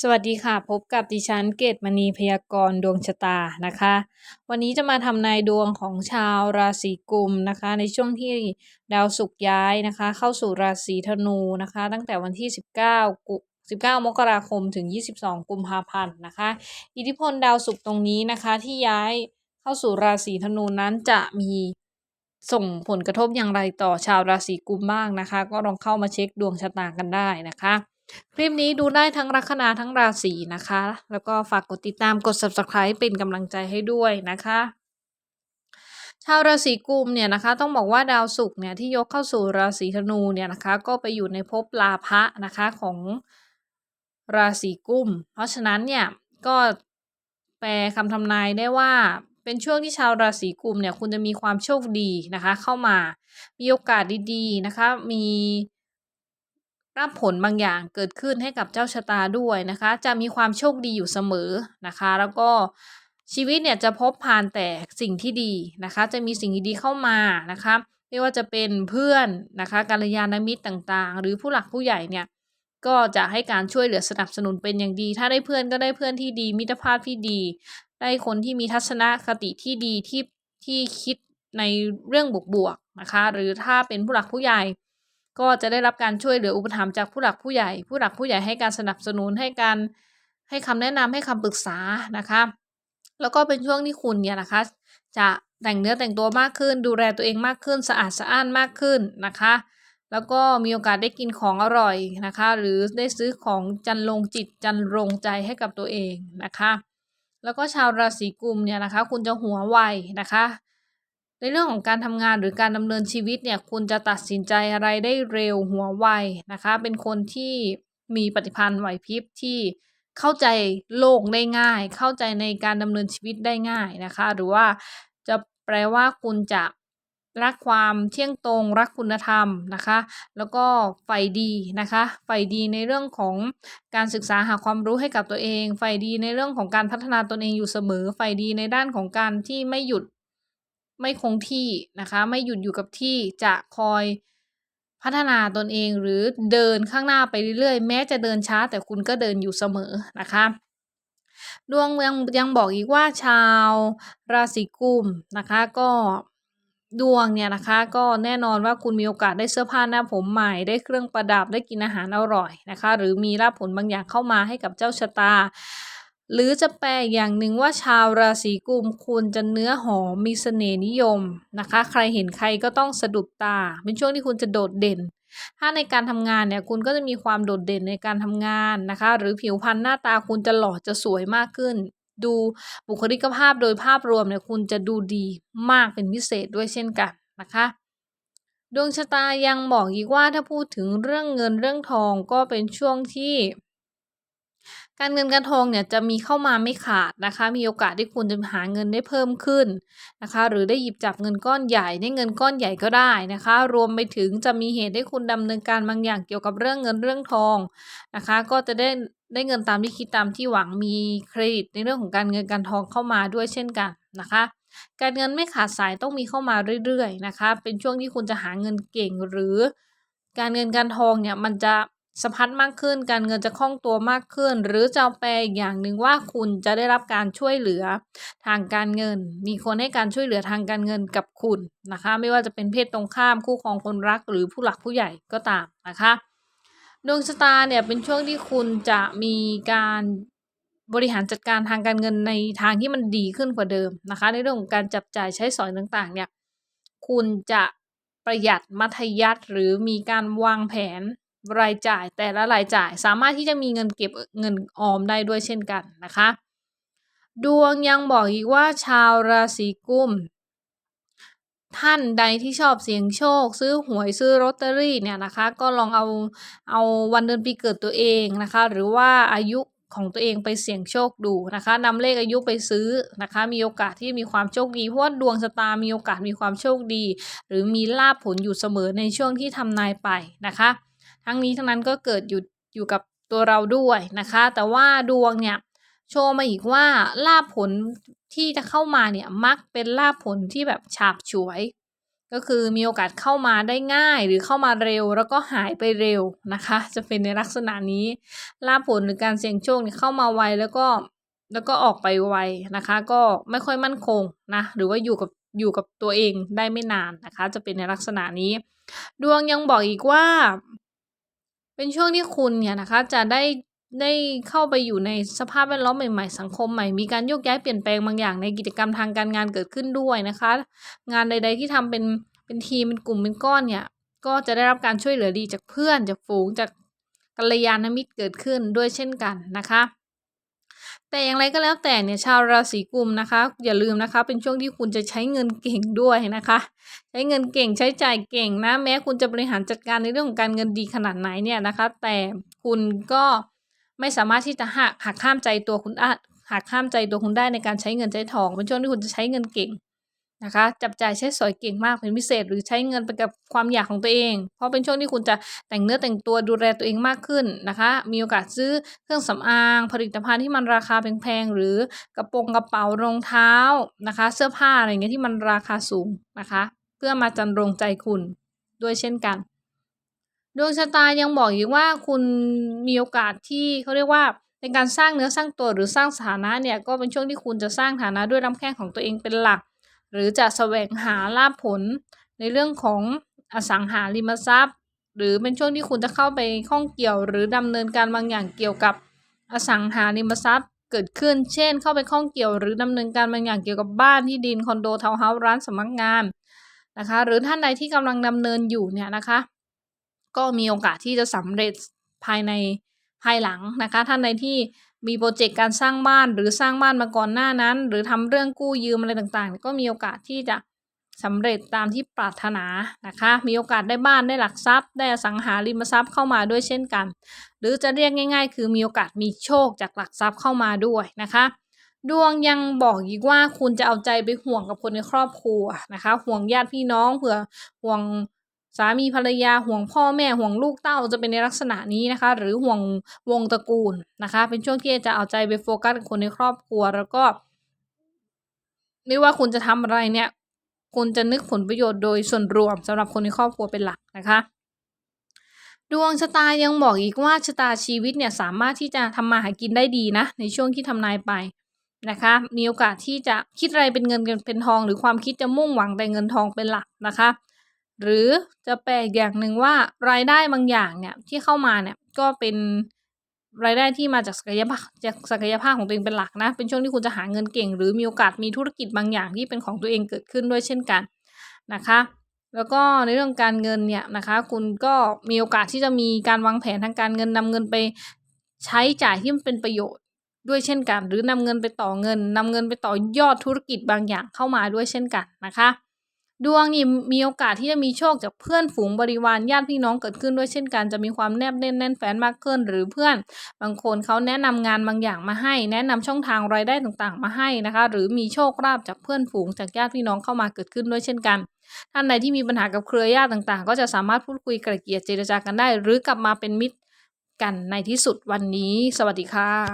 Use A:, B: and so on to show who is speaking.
A: สวัสดีค่ะ พบกับดิฉันเกตมณีพยากรณ์ดวงชะตานะคะ วันนี้จะมาทำนายดวงของชาวราศีกุมนะคะ ในช่วงที่ดาวศุกร์ย้ายนะคะ เข้าสู่ราศีธนูนะคะ ตั้งแต่วันที่ 19 กุ19 มกราคมถึง 22 กุมภาพันธ์นะคะ อิทธิพลดาวศุกร์ตรงนี้นะคะที่ย้ายเข้าสู่ราศีธนูนั้นจะมีส่งผลกระทบอย่างไรต่อชาวราศีกุมบ้างนะคะ ก็ลองเข้ามาเช็คดวงชะตากันได้นะคะ คลิปนี้ดูได้ทั้งลัคนาทั้งราศีนะคะ แล้วก็ฝากกดติดตามกด subscribe เป็นกำลังใจให้ด้วยนะคะชาวราศีกุมเนี่ยนะคะต้องบอกว่าดาวศุกร์เนี่ยที่ยกเข้าสู่ราศีธนูเนี่ยนะคะก็ไปอยู่ในภพลาภะนะคะของราศีกุม เพราะฉะนั้นเนี่ยก็แปลคำทำนายได้ว่าเป็นช่วงที่ชาวราศีกุมเนี่ยคุณจะมีความโชคดีนะคะเข้ามามีโอกาสดีๆนะคะมี รับผลบางอย่างเกิดขึ้นให้กับเจ้าชะตาด้วยนะคะ จะมีความโชคดีอยู่เสมอนะคะ แล้วก็ชีวิตเนี่ยจะพบผ่านแต่สิ่งที่ดีนะคะ จะมีสิ่งดีๆเข้ามานะคะไม่ว่าจะเป็นเพื่อนนะคะกัลยาณมิตรต่างๆ หรือผู้หลักผู้ใหญ่เนี่ยก็จะให้การช่วยเหลือสนับสนุนเป็นอย่างดี ถ้าได้เพื่อนก็ได้เพื่อนที่ดี มิตรภาพที่ดี ได้คนที่มีทัศนคติที่ดีที่ที่คิดในเรื่องบวกๆนะคะ หรือถ้าเป็นผู้หลักผู้ใหญ่ ก็จะได้รับการช่วยเหลืออุปถัมภ์จากผู้หลักผู้ใหญ่ ผู้หลักผู้ใหญ่ให้การสนับสนุนให้การให้คำแนะนำให้คำปรึกษานะคะ แล้วก็เป็นช่วงที่คุณเนี่ยนะคะ จะแต่งเนื้อแต่งตัวมากขึ้น ดูแลตัวเองมากขึ้น สะอาดสะอ้านมากขึ้นนะคะ แล้วก็มีโอกาสได้กินของอร่อยนะคะ หรือได้ซื้อของจันลงจิตจันลงใจให้กับตัวเองนะคะ แล้วก็ชาวราศีกุมเนี่ยนะคะ คุณจะหัวไวนะคะ ในเรื่องของการทำงานหรือการดำเนินชีวิตเนี่ยคุณจะตัดสินใจอะไรได้เร็วหัวไวนะคะ เป็นคนที่มีปฏิพันธ์ไหวพริบที่เข้าใจโลกได้ง่าย เข้าใจในการดำเนินชีวิตได้ง่ายนะคะ หรือว่าจะแปลว่าคุณจะรักความเที่ยงตรง รักคุณธรรมนะคะ แล้วก็ใฝ่ดีนะคะใฝ่ดีในเรื่องของการศึกษาหาความรู้ให้กับตัวเองใฝ่ดีในเรื่องของการพัฒนาตนเองอยู่เสมอใฝ่ดีในด้านของการที่ไม่หยุด ไม่คงที่นะคะ ไม่หยุดอยู่กับที่จะคอยพัฒนาตนเองหรือเดินข้างหน้าไปเรื่อยๆ แม้จะเดินช้าแต่คุณก็เดินอยู่เสมอนะคะ ดวงยังยังบอกอีกว่าชาวราศีกุมนะคะก็ดวงเนี่ยนะคะก็แน่นอนว่าคุณมีโอกาสได้เสื้อผ้าหน้าผมใหม่ได้เครื่องประดับได้กินอาหารอร่อยนะคะ หรือมีรับผลบางอย่างเข้ามาให้กับเจ้าชะตา หรือจะแปลอย่างหนึ่งว่าชาวราศีกุมคุณจะเนื้อหอมมีเสน่ห์นิยมนะคะ ใครเห็นใครก็ต้องสะดุดตา เป็นช่วงที่คุณจะโดดเด่น ถ้าในการทำงานเนี่ยคุณก็จะมีความโดดเด่นในการทำงานนะคะ หรือผิวพรรณหน้าตาคุณจะหล่อจะสวยมากขึ้น ดูบุคลิกภาพโดยภาพรวมเนี่ยคุณจะดูดีมากเป็นพิเศษด้วยเช่นกันนะคะดวงชะตายังบอกอีกว่าถ้าพูดถึงเรื่องเงินเรื่องทองก็เป็นช่วงที่ การเงินการทองเนี่ยจะมีเข้ามาไม่ขาดนะคะ มีโอกาสที่คุณจะหาเงินได้เพิ่มขึ้นนะคะ หรือได้หยิบจับเงินก้อนใหญ่ได้เงินก้อนใหญ่ก็ได้นะคะ รวมไปถึงจะมีเหตุให้คุณดำเนินการบางอย่างเกี่ยวกับเรื่องเงินเรื่องทองนะคะ ก็จะได้ได้เงินตามที่คิดตามที่หวังมีเครดิตในเรื่องของการเงินการทองเข้ามาด้วยเช่นกันนะคะ การเงินไม่ขาดสายต้องมีเข้ามาเรื่อยๆนะคะ เป็นช่วงที่คุณจะหาเงินเก่งหรือ การเงินการทองเนี่ยมันจะ สะพัดมากขึ้น การเงินจะคล่องตัวมากขึ้น หรือจะแปลอีกอย่างหนึ่งว่าคุณจะได้รับการช่วยเหลือทางการเงิน มีคนให้การช่วยเหลือทางการเงินกับคุณนะคะ ไม่ว่าจะเป็นเพศตรงข้ามคู่ครองคนรักหรือผู้หลักผู้ใหญ่ก็ตามนะคะดวงชะตาเนี่ยเป็นช่วงที่คุณจะมีการบริหารจัดการทางการเงินในทางที่มันดีขึ้นกว่าเดิมนะคะ ในเรื่องของการจับจ่ายใช้สอยต่างๆ เนี่ยคุณจะประหยัดมัธยัติหรือมีการวางแผน รายจ่ายแต่ละรายจ่ายสามารถที่จะมีเงินเก็บเงินออมได้ด้วยเช่นกันนะคะ ดวงยังบอกอีกว่าชาวราศีกุม ท่านใดที่ชอบเสี่ยงโชค ซื้อหวยซื้อลอตเตอรี่เนี่ยนะคะ ก็ลองเอาเอาวันเดือนปีเกิดตัวเองนะคะ หรือว่าอายุของตัวเองไปเสี่ยงโชคดูนะคะนำเลขอายุไปซื้อนะคะ มีโอกาสที่มีความโชคดีเพราะว่าดวงชะตามีโอกาสมีความโชคดี หรือมีลาภผลอยู่เสมอในช่วงที่ทำนายไปนะคะ ทั้งนี้ทั้งนั้นก็เกิดอยู่อยู่กับตัวเราด้วยนะคะ แต่ว่าดวงเนี่ยโชว์มาอีกว่าลาภผลที่จะเข้ามาเนี่ยมักเป็นลาภผลที่แบบฉาบฉวย ก็คือมีโอกาสเข้ามาได้ง่ายหรือเข้ามาเร็วแล้วก็หายไปเร็วนะคะ จะเป็นในลักษณะนี้ลาภผลหรือการเสี่ยงโชคเนี่ยเข้ามาไวแล้วก็แล้วก็ออกไปไวนะคะ ก็ไม่ค่อยมั่นคงนะหรือว่าอยู่กับอยู่กับตัวเองได้ไม่นานนะคะ จะเป็นในลักษณะนี้ ดวงยังบอกอีกว่า เป็นช่วงที่คุณเนี่ยนะคะจะได้ได้เข้าไปอยู่ในสภาพแวดล้อมใหม่ๆ สังคมใหม่ มีการโยกย้ายเปลี่ยนแปลงบางอย่างในกิจกรรมทางการงานเกิดขึ้นด้วยนะคะ งานใด ๆ ที่ทำเป็นเป็นทีมเป็นกลุ่มเป็นก้อนเนี่ยก็จะได้รับการช่วยเหลือดีจากเพื่อนจากฝูงจากกัลยาณมิตรเกิดขึ้นด้วยเช่นกันนะคะ แต่อย่างไรก็แล้วแต่เนี่ยชาวราศีกุมนะคะ อย่าลืมนะคะ เป็นช่วงที่คุณจะใช้เงินเก่งด้วยนะคะ ใช้เงินเก่งใช้จ่ายเก่งนะ แม้คุณจะบริหารจัดการในเรื่องของการเงินดีขนาดไหนเนี่ยนะคะ แต่คุณก็ไม่สามารถที่จะหักหักข้ามใจตัวคุณอหักข้ามใจตัวคุณได้ในการใช้เงินใช้ทอง เป็นช่วงที่คุณจะใช้เงินเก่ง นะคะ จับจ่ายใช้สอยเก่งมากเป็นพิเศษ หรือใช้เงินไปกับความอยากของตัวเอง เพราะเป็นช่วงที่คุณจะแต่งเนื้อแต่งตัวดูแลตัวเองมากขึ้นนะคะ มีโอกาสซื้อเครื่องสำอาง ผลิตภัณฑ์ที่มันราคาแพงๆหรือกระโปรงกระเป๋ารองเท้านะคะ เสื้อผ้าอะไรเงี้ยที่มันราคาสูงนะคะ เพื่อมาจันรงใจคุณด้วยเช่นกันดวงชะตายังบอกอีกว่าคุณมีโอกาสที่เขาเรียกว่าในการสร้างเนื้อสร้างตัวหรือสร้างสถานะเนี่ยก็เป็นช่วงที่คุณจะสร้างฐานะด้วยลำแข้งของตัวเองเป็นหลัก หรือจะแสวงหาลาภผลในเรื่องของอสังหาริมทรัพย์ หรือเป็นช่วงที่คุณจะเข้าไปข้องเกี่ยว หรือดำเนินการบางอย่างเกี่ยวกับอสังหาริมทรัพย์เกิดขึ้น เช่น เข้าไปข้องเกี่ยว หรือดำเนินการบางอย่างเกี่ยวกับบ้านที่ดินคอนโดทาวน์เฮาส์ร้านสำนักงานนะคะหรือท่านใดที่กำลังดำเนินอยู่เนี่ยนะคะ ก็มีโอกาสที่จะสำเร็จภายในภายหลังนะคะ ท่านใดที่ มีโปรเจกต์การสร้างบ้านหรือสร้างบ้านมาก่อนหน้านั้น หรือทำเรื่องกู้ยืมอะไรต่างๆ ก็มีโอกาสที่จะสำเร็จตามที่ปรารถนานะคะ มีโอกาสได้บ้านได้หลักทรัพย์ ได้สังหาริมทรัพย์เข้ามาด้วยเช่นกัน หรือจะเรียกง่าย ๆ คือมีโอกาสมีโชคจากหลักทรัพย์เข้ามาด้วยนะคะ ดวงยังบอกอีกว่าคุณจะเอาใจไปห่วงกับคนในครอบครัวนะคะ ห่วงญาติพี่น้องเผื่อห่วง สามีภรรยาห่วงพ่อแม่ห่วงลูกเต้าจะเป็นในลักษณะนี้นะคะ หรือห่วงวงตระกูลนะคะ เป็นช่วงที่จะเอาใจไปโฟกัสคนในครอบครัวแล้วก็ไม่ว่าคุณจะทำอะไรเนี่ย คุณจะนึกผลประโยชน์โดยส่วนรวมสำหรับคนในครอบครัวเป็นหลักนะคะดวงชะตายังบอกอีกว่าชะตาชีวิตเนี่ยสามารถที่จะทำมาหากินได้ดีนะ ในช่วงที่ทำนายไปนะคะ มีโอกาสที่จะคิดอะไรเป็นเงินเป็นทอง หรือความคิดจะมุ่งหวังแต่เงินทองเป็นหลักนะคะ หรือจะแปลกอย่างหนึ่งว่ารายได้บางอย่างเนี่ยที่เข้ามาเนี่ยก็เป็นรายได้ที่มาจากศักยภาพจากศักยภาพของตัวเองเป็นหลักนะ เป็นช่วงที่คุณจะหาเงินเก่ง หรือมีโอกาสมีธุรกิจบางอย่างที่เป็นของตัวเองเกิดขึ้นด้วยเช่นกันนะคะ แล้วก็ในเรื่องการเงินเนี่ยนะคะ คุณก็มีโอกาสที่จะมีการวางแผนทางการเงินนำเงินไปใช้จ่ายที่มันเป็นประโยชน์ด้วยเช่นกัน หรือนำเงินไปต่อเงินนำเงินไปต่อยอดธุรกิจบางอย่างเข้ามาด้วยเช่นกันนะคะ ดวงนี่มีโอกาสที่จะมีโชคจากเพื่อนฝูงบริวารญาติพี่น้องเกิดขึ้นด้วยเช่นกันจะมีความแนบแน่นแน่นแฟนมากขึ้น หรือเพื่อนบางคนเขาแนะนำงานบางอย่างมาให้ แนะนำช่องทางรายได้ต่างๆ มาให้นะคะ หรือมีโชคลาภจากเพื่อนฝูงจากญาติพี่น้องเข้ามาเกิดขึ้นด้วยเช่นกันท่านใดที่มีปัญหากับเครือญาติต่างๆ ก็จะสามารถพูดคุยไกล่เกลี่ยเจรจากันได้ หรือ กลับมาเป็นมิตรกันในที่สุดวันนี้ สวัสดีค่ะ